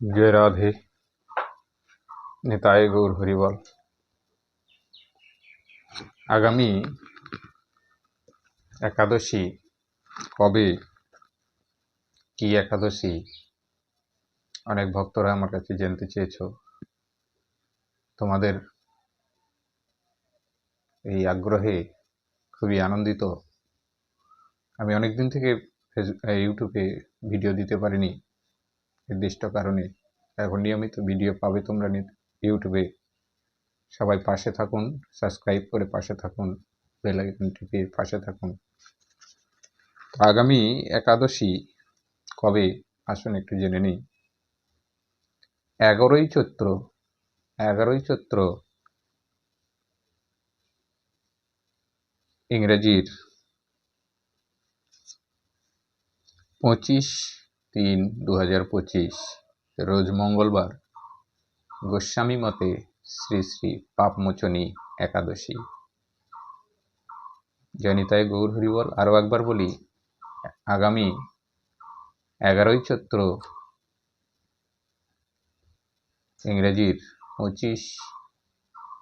জয় রাধে। নিতাই গৌর হরিবল। আগামী একাদশী কবে? কি একাদশী? অনেক ভক্তরা আমার কাছে জানতে চেয়েছো। তোমাদের এই আগ্রহে খুবই আনন্দিত। আমি অনেক দিন থেকে ইউটিউবে ভিডিও দিতে পারিনি। নির্দিষ্ট কারণে। এখন নিয়মিত ভিডিও পাবে তোমরা ইউটিউবে। সবাই পাশে থাকুন, সাবস্ক্রাইব করে পাশে থাকুন, বেল আইকন টিপে পাশে থাকুন। আগামী একাদশী কবে? আসুন একটু জেনে নিই। এগারোই চৈত্র এগারোই চৈত্র ইংরেজির পঁচিশ তিন দু হাজার পঁচিশ, রোজ মঙ্গলবার। গোস্বামী মতে শ্রী শ্রী পাপমোচনী একাদশী। জনিতায় গৌর হরিবল আরও একবার বলি, আগামী এগারোই চৈত্র ইংরেজির পঁচিশ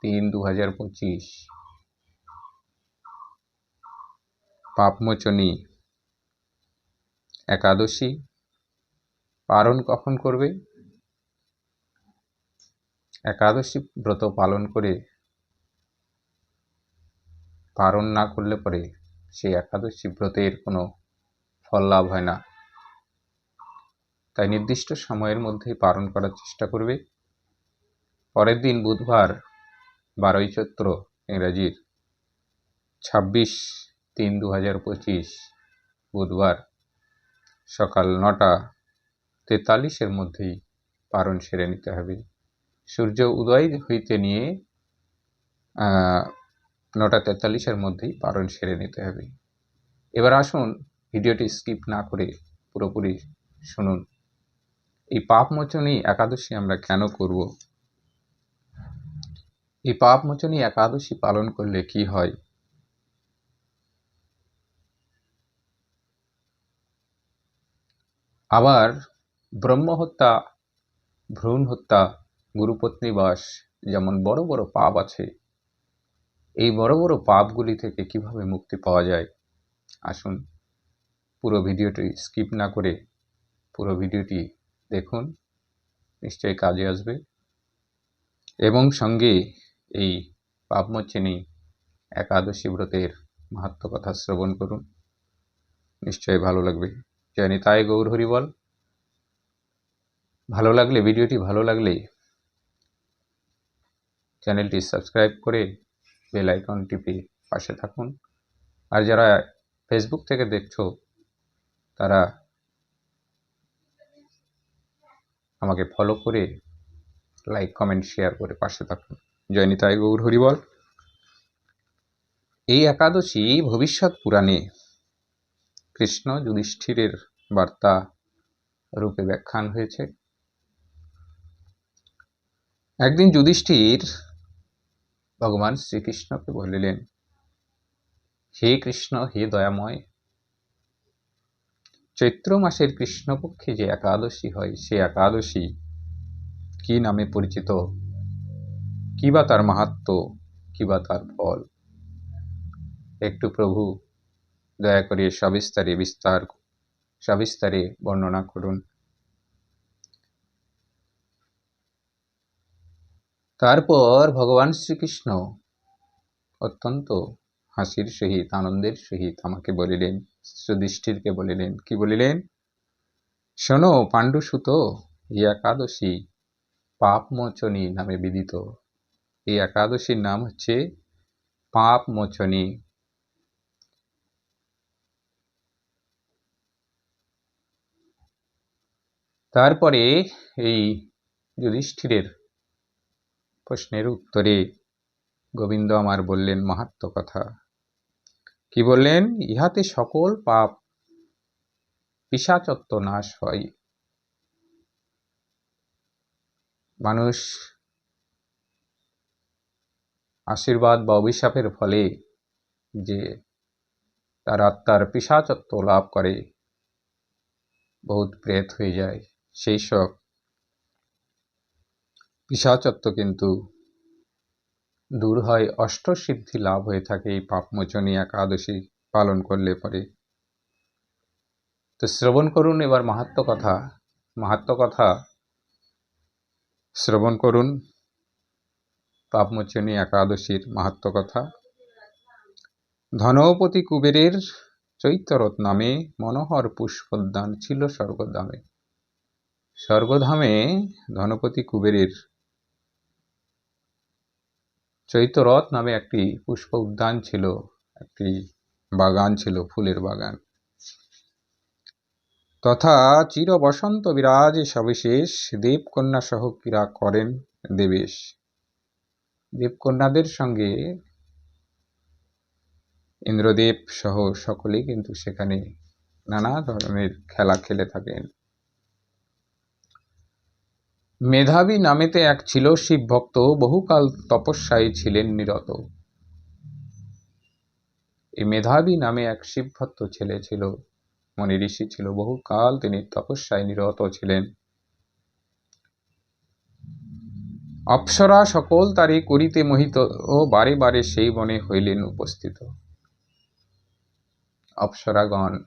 তিন দু হাজার পঁচিশ পাপমোচনী একাদশী। পালন কখন করবে? একাদশী ব্রত পালন করে, পালন না করলে পরে সেই একাদশী ব্রতের কোনো ফল লাভ হয় না। তাই নির্দিষ্ট সময়ের মধ্যেই পালন করার চেষ্টা করবে। পরের দিন বুধবার, বারোই চৈত্র, ইংরাজির ছাব্বিশ তিন দু হাজার পঁচিশ, বুধবার সকাল নটা তেতাল্লিশের মধ্যেই পারণ সেরে নিতে হবে। সূর্য উদয় হইতে নিয়ে নটা তেতাল্লিশের মধ্যেই পারণ সেরে নিতে হবে। এবার আসুন ভিডিওটি স্কিপ না করে পুরোপুরি শুনুন। এই পাপমোচনী একাদশী আমরা কেন করব? এই পাপমোচনী একাদশী পালন করলে কি হয়? আবার ব্রহ্মহত্যা ভ্রূণ হত্যা গুরুপত্নীবাস যেমন বড় বড় পাপ আছে, এই বড় বড় পাপগুলি থেকে কীভাবে মুক্তি পাওয়া যায়? আসুন পুরো ভিডিওটি স্কিপ না করে পুরো ভিডিওটি দেখুন, নিশ্চয়ই কাজে আসবে। এবং সঙ্গে এই পাপমোচনী একাদশী ব্রতের মাহাত্ম কথা শ্রবণ করুন, নিশ্চয়ই ভালো লাগবে। জয় নিতাই গৌর হরিবল। ভালো লাগলে, ভিডিওটি ভালো লাগলে চ্যানেলটি সাবস্ক্রাইব করে বেল আইকন টিপে পাশে থাকুন। আর যারা ফেসবুক থেকে দেখছ, তারা আমাকে ফলো করে লাইক কমেন্ট শেয়ার করে পাশে থাকুন। জয় নিতাই গৌর হরিবল। এই একাদশী ভবিষ্যৎ পুরাণে কৃষ্ণ যুধিষ্ঠিরের বার্তা রূপে ব্যাখ্যান হয়েছে। একদিন যুধিষ্ঠির ভগবান শ্রীকৃষ্ণকে বলিলেন, হে কৃষ্ণ, হে দয়াময়, চৈত্র মাসের কৃষ্ণপক্ষে যে একাদশী হয়, সে একাদশী কি নামে পরিচিত? কি বা তার মাহাত্ম? কি বা তার ফল? একটু প্রভু, দয়া করে সবিস্তারে বিস্তার, সবিস্তারে বর্ণনা করুন। তারপর ভগবান শ্রীকৃষ্ণ অত্যন্ত হাসির সহিত, আনন্দের সহিত আমাকে বলিলেন যুধিষ্ঠিরকে বলিলেন, কি বলিলেন? শোনো, পাণ্ডুসুত, এই একাদশী পাপমোচনী নামে বিদিত। এই একাদশীর নাম হচ্ছে পাপমোচনী। তারপরে এই যুধিষ্ঠিরের প্রশ্নের উত্তরে গোবিন্দ আমার বললেন, মাহাত্ম কথা। কি বললেন? ইহাতে সকল পাপ পিসাচত্ব নাশ হয়। মানুষ আশীর্বাদ বা অভিশাপের ফলে যে তার আত্মার পিসাচত্ব লাভ করে, বহুত প্রেত হয়ে যায়। সেই সব পিসাচত্ব কিন্তু দূর হয় অষ্টসিদ্ধি লাভ হয়ে থাকে এই পাপমোচনী একাদশী পালন করলে পরে। তো শ্রবণ করুন এবার মাহাত্ম কথা। মাহাত্ম কথা, শ্রবণ করুন পাপমোচনী একাদশীর মাহাত্ম কথা। ধনপতি কুবেরের চৈতরত নামে মনোহর পুষ্পোদ্যান ছিল স্বর্গধামে। স্বর্গধামে ধনপতি কুবেরের চৈতরথ নামে একটি পুষ্প উদ্যান ছিল, একটি বাগান ছিল, ফুলের বাগান। তথা চির বসন্ত বিরাজ সবিশেষ দেবকন্যা সহ ক্রীড়া করেন দেবেশ। দেবকন্যাদের সঙ্গে ইন্দ্রদেব সহ সকলেই কিন্তু সেখানে নানা ধরনের খেলা খেলে থাকেন। মেধাবী নামেতে এক ছিল শিব ভক্ত, বহুকাল তপস্যায় ছিলেন নিরত। এই মেধাবী নামে এক শিব ভক্ত ছেলে ছিল, মনি ঋষি ছিল, বহুকাল তিনি তপস্যায় নিরত ছিলেন। অপ্সরা সকল তারি করিতে মোহিত ও বারে বারে সেই বনে হইলেন উপস্থিত। অপ্সরাগণ,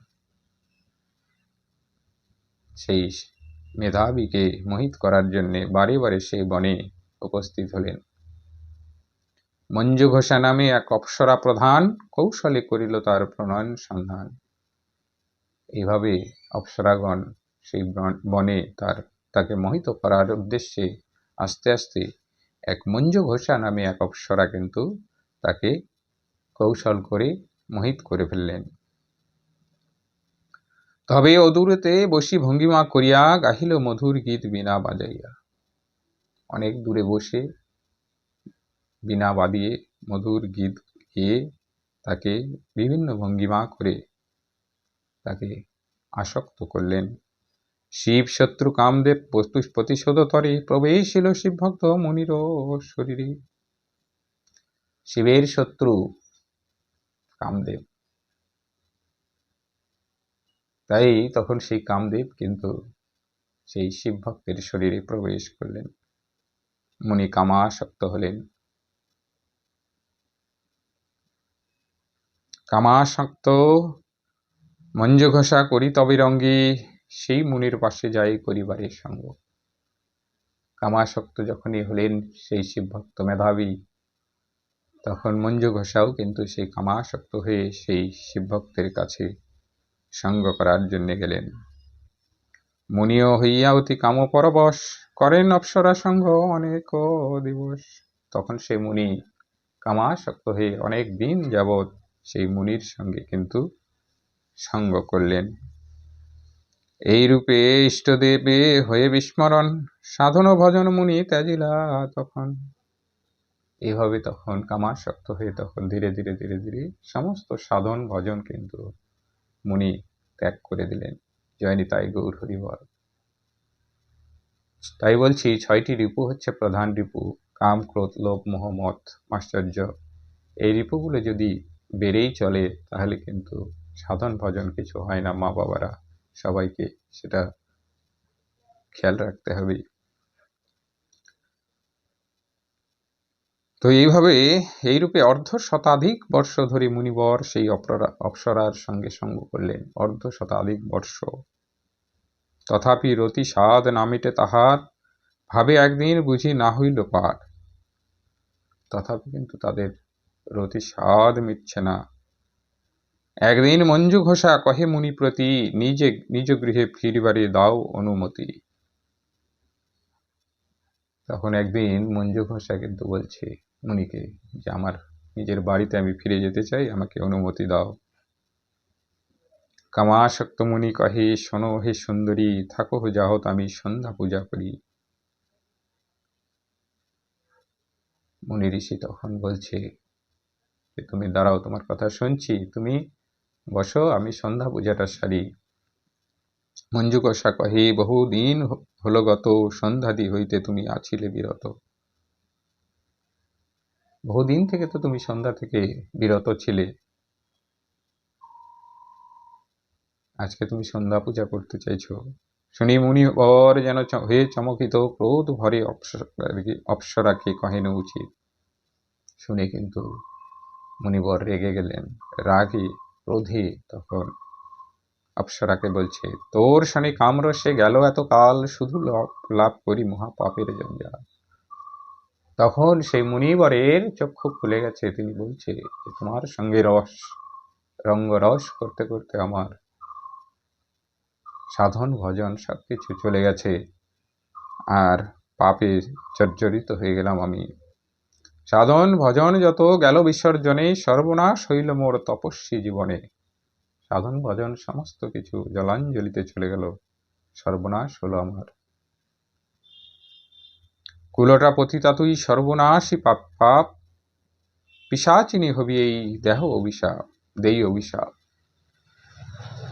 সেই মেধাবীকে মোহিত করার জন্য বারে বারে সে বনে উপস্থিত হলেন। মঞ্জু ঘোষা নামে এক অপ্সরা প্রধান কৌশলে করিল তার প্রণয়ন সন্ধান। এভাবে অপ্সরাগণ সেই বনে তার, তাকে মোহিত করার উদ্দেশ্যে আস্তে আস্তে এক মঞ্জু ঘোষা নামে এক অপ্সরা কিন্তু তাকে কৌশল করে মোহিত করে ফেললেন। তবে অদূরেতে বসি ভঙ্গিমা করিয়া গাহিল মধুর গীত বিনা বাজাইয়া। অনেক দূরে বসে বিনা বাদিয়ে মধুর গীত গিয়ে তাকে বিভিন্ন ভঙ্গিমা করে তাকে আসক্ত করলেন। শিব শত্রু কামদেব প্রতিশোধ তরে প্রবেশিল শিব ভক্ত মুনির শরীরে। শিবের শত্রু কামদেব তাই তখন সেই কামদেব কিন্তু সেই শিব ভক্তের শরীরে প্রবেশ করলেন। মুনি কামাসক্ত হলেন। কামাসক্ত মঞ্জু ঘোষা করি তবে রঙ্গি, সেই মুনির পাশে যাই করিবারের সঙ্গ। কামাসক্ত যখনই হলেন সেই শিব ভক্ত মেধাবী, তখন মঞ্জু ঘোষাও কিন্তু সেই কামাসক্ত হয়ে সেই শিব ভক্তের কাছে সঙ্গ করার জন্যে গেলেন। মুনিও হইয়া অতি কাম পরবশ করেন অপ্সরা সঙ্গ অনেক দিবস। তখন সে মুনি কামাসক্ত হয়ে অনেক দিন যাবৎ সেই মুনির সঙ্গে কিন্তু সঙ্গ করলেন। এই রূপে ইষ্টদেবে হয়ে বিস্মরণ, সাধন ভজন মুনি ত্যাজিলা তখন। এইভাবে তখন কামাসক্ত হয়ে তখন ধীরে ধীরে ধীরে ধীরে সমস্ত সাধন ভজন কিন্তু মুনি ত্যাগ করে দিলেন। জয়নি তাই গৌর হরিবল। তাই বলছি, ছয়টি রিপু হচ্ছে প্রধান রিপু, কাম, ক্রোধ, লোভ মোহাম্মদ আশ্চর্য। এই রিপুগুলো যদি বেড়েই চলে, তাহলে কিন্তু সাধন ভজন কিছু হয় না মা বাবারা সবাইকে সেটা খেয়াল রাখতে হবে। তো এইভাবে এইরূপে অর্ধ শতাধিক বর্ষ ধরে মুনিবর সেই অপ্সরার সঙ্গে সঙ্গ করলেন। অর্ধ শতাধিক বর্ষ। তথাপি রতি সাদ নামিটে তাহার ভাবে একদিন বুঝি না হইল পার তথাপি কিন্তু তাদের রতি স্বাদ মিটছে না। একদিন মঞ্জু ঘোষা কহে মুনি প্রতি নিজে, নিজ গৃহে ফিরবারে দাও অনুমতি। তখন একদিন মঞ্জু ঘোষা কিন্তু বলছে মুনিকে যে আমার নিজের বাড়িতে আমি ফিরে যেতে চাই, আমাকে অনুমতি দাও। কামাসক্ত মুনি কহে, শোনো হে সুন্দরী, থাকো যাহত, আমি সন্ধ্যা পূজা করি। মুনি ঋষি তখন বলছে যে তুমি দাঁড়াও, তোমার কথা শুনছি। তুমি বসো, আমি সন্ধ্যা পূজাটা সারি। মঞ্জু কষা কহে, বহুদিন হল গত, সন্ধ্যাদি হইতে তুমি আছিলে বিরত। বহুদিন থেকে তো তুমি সন্ধ্যা থেকে বিরত ছিলে। আজকে তুমি সন্ধ্যা পূজা করতে চাইছো। শুনি মুনি বর যেন হয়ে চমকিত ক্রোধ ভরে অপ্সরাকে- কহেন উচিত। শুনে কিন্তু মুনিবর রেগে গেলেন। রাগে, ক্রোধে তখন অপ্সরাকে বলছে, তোর শনি কামরসে গেল এত কাল শুধু লাভ করি মহাপাপের জঞ্জাল। তখন সেই মুনিবরের চক্ষু খুলে গেছে। তিনি বলছে তোমার সঙ্গে রস রঙ্গরস করতে করতে আমার সাধন, ভজন সব কিছু চলে গেছে। আর পাপে জর্জরিত হয়ে গেলাম আমি। সাধন, ভজন যত গেল বিসর্জনে, সর্বনাশ হইল মোর তপস্বী জীবনে। সাধন, ভজন সমস্ত কিছু জলাঞ্জলিতে চলে গেল। সর্বনাশ হলো আমার কুলটা পতিতা তুই সর্বনাশী পাপ পাপ। পিসাচিনী হবি এই দেহ অভিশাপ, দেই অভিশাপ।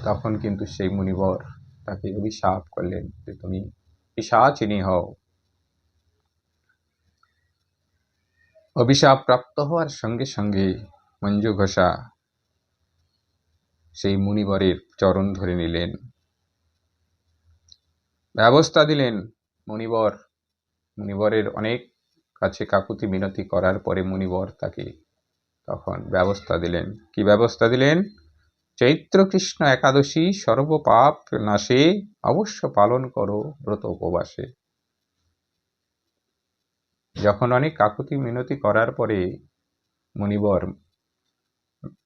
তখন কিন্তু সেই মুনিবর তাকে অভিশাপ করলেন যে তুমি পিসাচিনী হও। অভিশাপ প্রাপ্ত হওয়ার সঙ্গে সঙ্গে মঞ্জু ঘোষা সেই মুনিবরের চরণ ধরে নিলেন। ব্যবস্থা দিলেন মুনিবর। মুনিবরের অনেক কাছে কাকুতি মিনতি করার পরে মুনিবর তাকে তখন ব্যবস্থা দিলেন। কি ব্যবস্থা দিলেন? চৈত্র কৃষ্ণ একাদশী সর্বপাপ নাশে অবশ্য পালন করো ব্রত উপবাসে। যখন অনেক কাকুতি মিনতি করার পরে মুনিবর,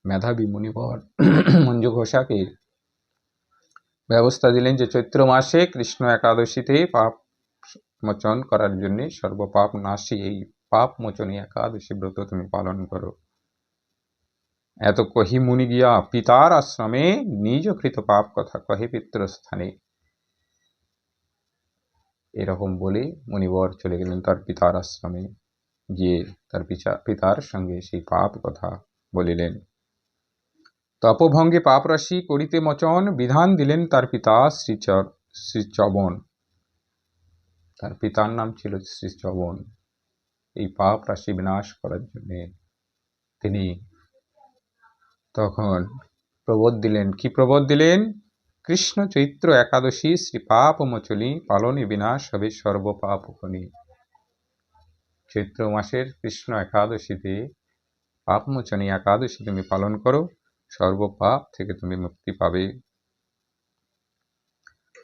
মেধাবী মুনিবর মঞ্জু ঘোষাকে ব্যবস্থা দিলেন যে চৈত্র মাসে কৃষ্ণ একাদশীতে পাপ মোচন করার জন্য সর্বপাপ নাশী এই পাপ মোচনী একাদশী ব্রত তুমি পালন করো। এত কহি মুনি গিয়া, পিতার আশ্রমে নিজ কৃত পাপ কথা কহে পিতৃস্থানে। এরকম বলে মুনিবর চলে গেলেন তার পিতার আশ্রমে। গিয়ে তার পিতা পিতার সঙ্গে সেই পাপ কথা বলিলেন। তপভঙ্গে পাপ রাশি করিতে মচন বিধান দিলেন তার পিতা শ্রীচর শ্রীচবন। তার পিতার নাম ছিল শ্রীচবন এই পাপ রাশি বিনাশ করার জন্যে তিনি তখন প্রবোধ দিলেন। কি প্রবোধ দিলেন? কৃষ্ণ চৈত্র একাদশী শ্রী পাপ মোচনী পালনে বিনাশ হবে সর্বপাপ খনি। চৈত্র মাসের কৃষ্ণ একাদশীতে পাপমোচনী একাদশী তুমি পালন করো সর্বপাপ থেকে তুমি মুক্তি পাবে।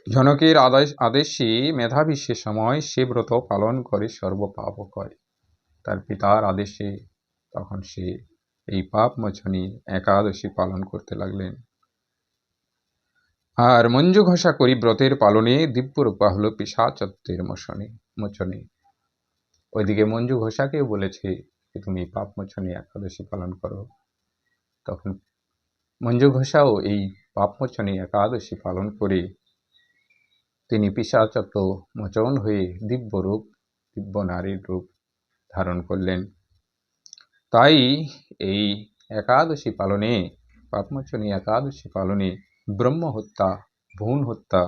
জনকের আদেশ আদেশে মেধাবী সে সময় সে ব্রত পালন করে সর্বপাপ করে তার পিতার আদেশে তখন সে এই পাপ মোচনী একাদশী পালন করতে লাগলেন। আর মঞ্জু ঘষা করি ব্রতের পালনে দিব্যরূপা হলো পিসাচত্বের মোচনে মোচনে। ওইদিকে মঞ্জু ঘোষাকেও বলেছে যে, তুমি পাপ মোচনী একাদশী পালন করো। তখন মঞ্জু ঘোষাও এই পাপ মোচনী একাদশী পালন করে তিনি পিসাচত্ব মোচন হয়ে দিব্য রূপ দিব্য নারীর রূপ ধারণ করলেন। তাই এই একাদশী পালনে, পাপমোচনী একাদশী পালনে ব্রহ্ম হত্যা ভ্রূণ হত্যা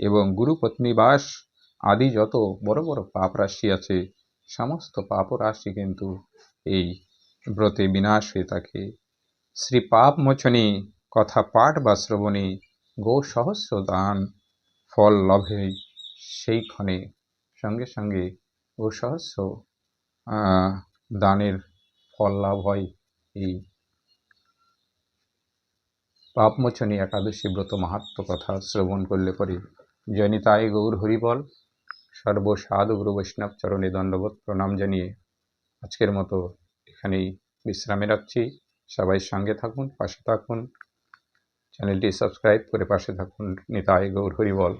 এবং গুরুপত্নীবাস আদি যত বড় বড় পাপ রাশি আছে, সমস্ত পাপ রাশি কিন্তু এই ব্রতে বিনাশ হয়ে থাকে। শ্রী পাপ মোচনী কথা পাঠ বা শ্রবণে গো সহস্র দান ফল লভে সেই ক্ষণে সঙ্গে সঙ্গে গো সহস্র দানের ফল লাভ হয় এই পাপমোচনী একাদশী ব্রত মাহাত্ম কথা শ্রবণ করলে পরে জনিতায় গৌর হরিবল সর্বসাধু গুরু বৈষ্ণব চরণে দণ্ডবোধ প্রণাম জানিয়ে আজকের মতো এখানেই বিশ্রামে রাখছি। সবাই সঙ্গে থাকুন, পাশে থাকুন। চ্যানেলটি সাবস্ক্রাইব করে পাশে থাকুন। নিতাই গৌর হরিবল।